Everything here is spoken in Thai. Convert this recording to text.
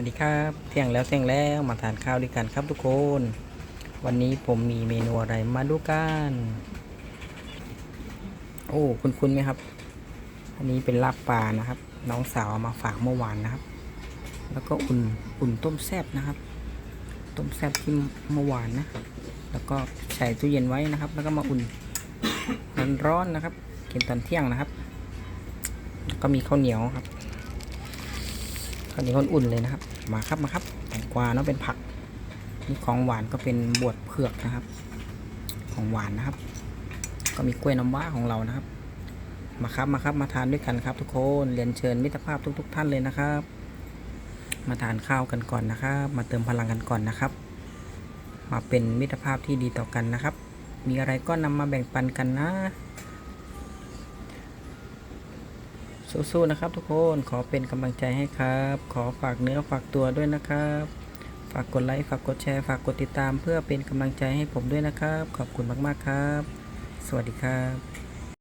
วัสดีครับเที่ยงแล้วเที่ยงแล้วมาทานข้าวด้วยกันครับทุกคน วันนี้ผมมีเมนูอะไรมาดูกันโอ้คุณคุณไหมครับ อันนี้เป็นลาบปลานะครับ น้องสาวมาฝากเมื่อวานนะครับ แล้วก็อุ่นอุ่นต้มแซ่บนะครับ ต้มแซ่บที่เมื่อวานนะ แล้วก็ใส่ตู้เย็นไว้นะครับ แล้วก็มาอุ่นร้อนๆนะครับ กินตอนเที่ยงนะครับแล้วก็มีข้าวเหนียวครับ ข้าวเหนียวอุ่นๆเลยนะครับ มาครับมาครับแตงกวาเนาะเป็นผักนี่ของหวานก็เป็นบวชเผือกนะครับ ของหวานนะครับ ก็มีกล้วยน้ำว้าของเรานะครับ มาครับมาครับมาทานด้วยกันครับ ทุกคนเรียนเชิญมิตรภาพทุก ๆท่านเลยนะครับ มาทานข้าวกันก่อนนะครับ มาเติมพลังกันก่อนนะครับ มาเป็นมิตรภาพที่ดีต่อกันนะครับ มีอะไรก็นำมาแบ่งปันกันนะ สู้ๆนะครับทุกคนขอเป็นกำลังใจให้ครับ ขอฝากเนื้อฝากตัวด้วยนะครับ ฝากกดไลค์ฝากกดแชร์ฝากกดติดตาม เพื่อเป็นกำลังใจให้ผมด้วยนะครับ ขอบคุณมากๆครับ สวัสดีครับ